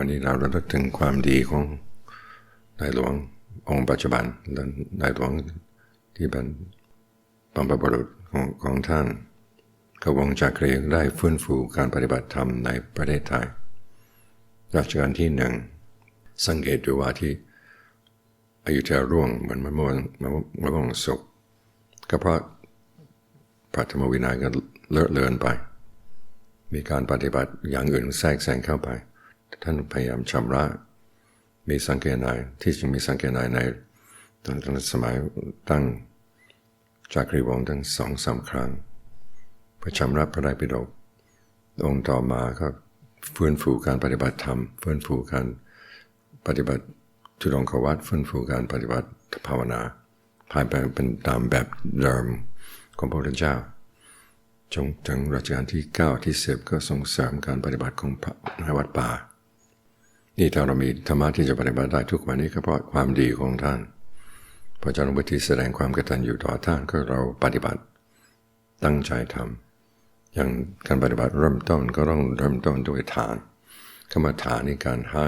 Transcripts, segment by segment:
วันนี้เราระลึกถึงความดีของในหลวงองค์ปัจจุบันและในหลวงที่เป็นบัมพบุรุษของของท่านกวงจักรีได้ฟื้นฟูการปฏิบัติธรรมในประเทศไทย รัชกาลที่หนึ่ง สังเกตดูว่าที่อายุทยาร่วงเหมือนมะม่วงมะม่วงสุกก็เพราะพระธรรมวินัยก็เลอะเลือนไป มีการปฏิบัติอย่างอื่นแทรกแซงเข้าไป ท่านพยายามชำระ มีสังเกตนายที่จึงมีสังเกตนายในตั้งสมัยตั้งจากรีวงศ์ทั้งสองสาครั้งเพื่อชำระพระไตรปิฎกองค์ต่อมาก็ฟื้นฟูการปฏิบัติธรรมฟื้นฟูการปฏิบัติทุดงควัตฟื้นฟูการปฏิบัติภาวนาภายไปเป็นตามแบบเดิมของพระพุทธเจ้าจงถึงรัชกาลที่ 9 ที่10ก็ส่งเสริมการปฏิบัติของพระในวัดป่า นี่ถ้าเรามีธรรมะที่จะปฏิบัติได้ทุกวันนี้ก็เพราะความดีของท่านพระเจ้าหลวงพ่อที่แสดงความกตัญญูต่อท่านก็เราปฏิบัติตั้งใจทำอย่างการปฏิบัติเริ่มต้นก็ต้องเริ่มต้นด้วยทานคำว่าทานในการให้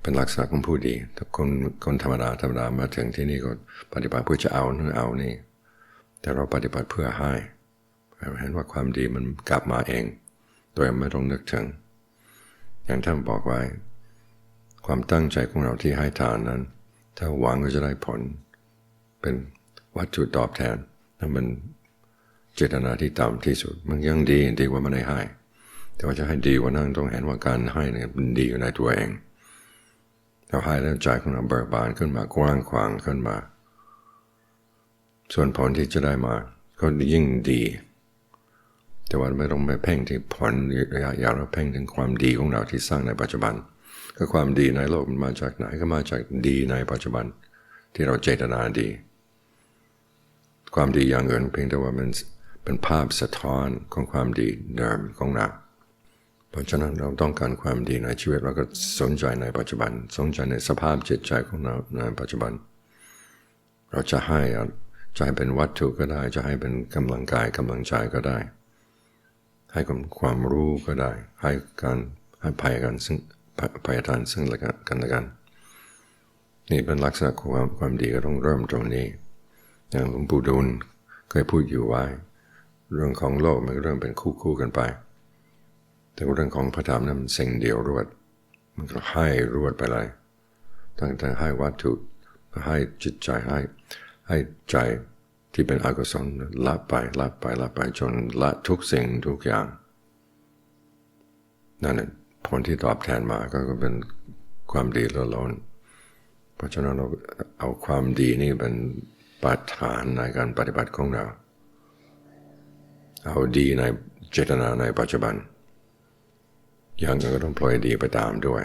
เป็นลักษณะของผู้ดีถ้าคนคนธรรมดาธรรมดามาถึงที่นี่ก็ปฏิบัติเพื่อจะเอานื้อเอานี่ แต่เราปฏิบัติเพื่อให้เห็นว่าความดีมันกลับมาเอง โดยไม่ต้องนึกถึง อย่างท่านบอกไว้ ความตั้งใจของเราที่ให้ทานนั้น ถ้าหวังว่าจะได้ผล เป็นวัตถุตอบแทนนั่นมันเจตนาที่ต่ำที่สุด มันยังดีดีกว่าไม่ได้ให้ แต่ว่าจะให้ดีกว่านั้นต้องเห็นว่าการให้เนี่ยมันดีอยู่ในตัวเองเราให้แล้วใจของเราเบิกบานขึ้นมากว้างขวางขึ้นมา ส่วนผลที่จะได้มา ก็ยิ่งดี แต่ว่าไม่ต้องไปเพ่งที่ผลระยะยาวเราเพ่งถึงความดีของเราที่สร้างในปัจจุบัน ก็ความดีในโลกมันมาจากไหนก็มาจากดีในปัจจุบัน ที่เราเจตนาดี ความดีอย่างอื่นเพียงแต่ว่ามันเป็นภาพสะท้อนของความดีเดิมของเราเพราะฉะนั้นเราต้องการความดีในชีวิตเราก็สนใจในปัจจุบัน สนใจในสภาพจิตใจของเราในปัจจุบัน เราจะให้จะให้เป็นวัตถุก็ได้ จะให้เป็นกำลังกายกำลังใจก็ได้ ให้ความรู้ก็ได้ ให้การให้ภัยกันซึ่งภัยทานซึ่งกันและกัน นี่เป็นลักษณะของความความดีก็ต้องเริ่มตรงนี้ อย่างหลวงปู่ดูลเคยพูดอยู่ไว้ เรื่องของโลกมันเรื่องเป็นคู่คู่กันไป แต่เรื่องของพระธรรมนั้นมันสิ่งเดียวรวด มันก็ให้รวดไปเลยตั้งแต่ให้วัตถุให้จิตใจให้ให้ใจ ที่เป็นอกุศลละไปละไปละไปจนละทุกสิ่งทุกอย่างนั่นผลที่ตอบแทนมาก็เป็นความดีล้นเพราะฉะนั้นเราเอาความดีนี่เป็นปัจฐานในการปฏิบัติของเรา เอาดีในเจตนาในปัจจุบัน อย่างนั้นก็ต้องพลอยดีไปตามด้วย